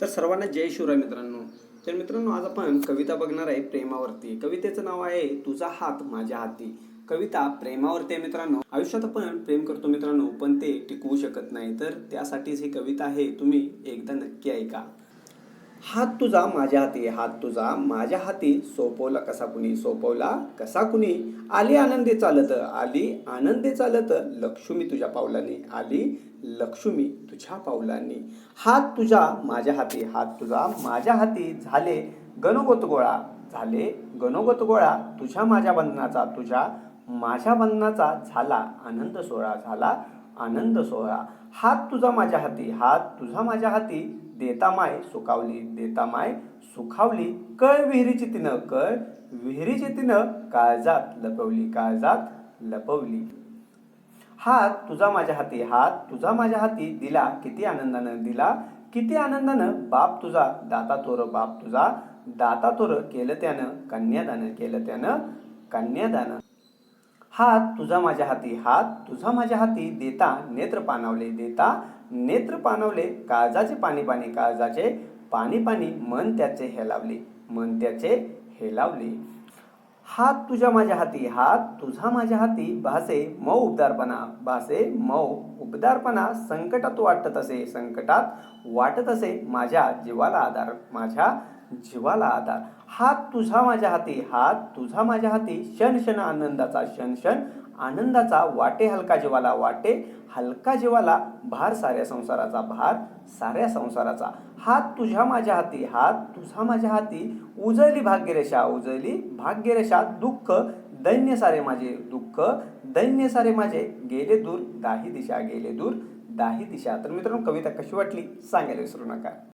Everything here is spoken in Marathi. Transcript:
तर सर्वांना जय शिवराय मित्रांनो. तर मित्रांनो आज आपण कविता बघणार आहे प्रेमावरती. कवितेचं नाव आहे तुझा हात माझ्या हाती. कविता प्रेमावरती आहे मित्रांनो. आयुष्यात आपण प्रेम करतो मित्रांनो पण ते टिकवू शकत नाही. तर त्यासाठीच ही कविता आहे तुम्ही एकदा नक्की ऐका. हात तुझा माझ्या हाती हात तुझा माझ्या हाती. सोपवला कसा कुणी? सोपवला कसा कुणी? आली आनंदी चालत आली आनंदी चालत. लक्ष्मी तुझ्या पावलांनी आली लक्ष्मी तुझ्या पावलांनी. हात तुझा माझ्या हाती हात तुझा माझ्या हाती. झाले गणगोत गोळा झाले गणगोत गोळा. तुझ्या माझ्या बंधनाचा तुझ्या माझ्या बंधनाचा झाला आनंद सोहळा झाला आनंद सोहळा. हात तुझा माझ्या हाती हात तुझा माझ्या हाती. देता माय सुखावली देता माय सुखावली. कळ विहिरीची तिनं कळ विहिरीची तिनं काळजात लपवली काळजात लपवली. हात तुझा माझ्या हाती हात तुझा माझ्या हाती. दिला किती आनंदानं दिला किती आनंदानं. बाप तुझा दाता तोर बाप तुझा. दाता तोर केलं त्यानं कन्यादान केलं त्यानं कन्यादान. हात तुझा माझ्या हाती हात तुझा माझ्या हाती देता नेत्र पाणावले देता नेत्र पानावले काळजाचे पाणी पाणी काळजाचे पाणी पाणी मन त्याचे हेलावले मन त्याचे हेलावले. हात तुझ्या माझ्या हाती हात तुझा माझ्या हाती भासे मऊ उबदारपणा भासे मऊ उबदारपणा संकटात वाटत असे संकटात वाटत असे माझ्या जीवाला आधार माझ्या जीवाला आधार. हात तुझा माझ्या हाती हात तुझा माझ्या हाती. क्षण क्षण आनंदाचा क्षण क्षण आनंदाचा वाटे हलका जीवाला वाटे हलका जीवाला भार साऱ्या संसाराचा भार साऱ्या संसाराचा. हात तुझ्या माझ्या हाती हात तुझा माझ्या हाती. उजळली भाग्यरेषा उजळली भाग्यरेषा. दुःख दैन्य सारे माझे दुःख दैन्य सारे माझे. गेले दूर दाही दिशा गेले दूर दाही दिशा. तर मित्रांनो कविता कशी वाटली? सांगायला विसरू नका.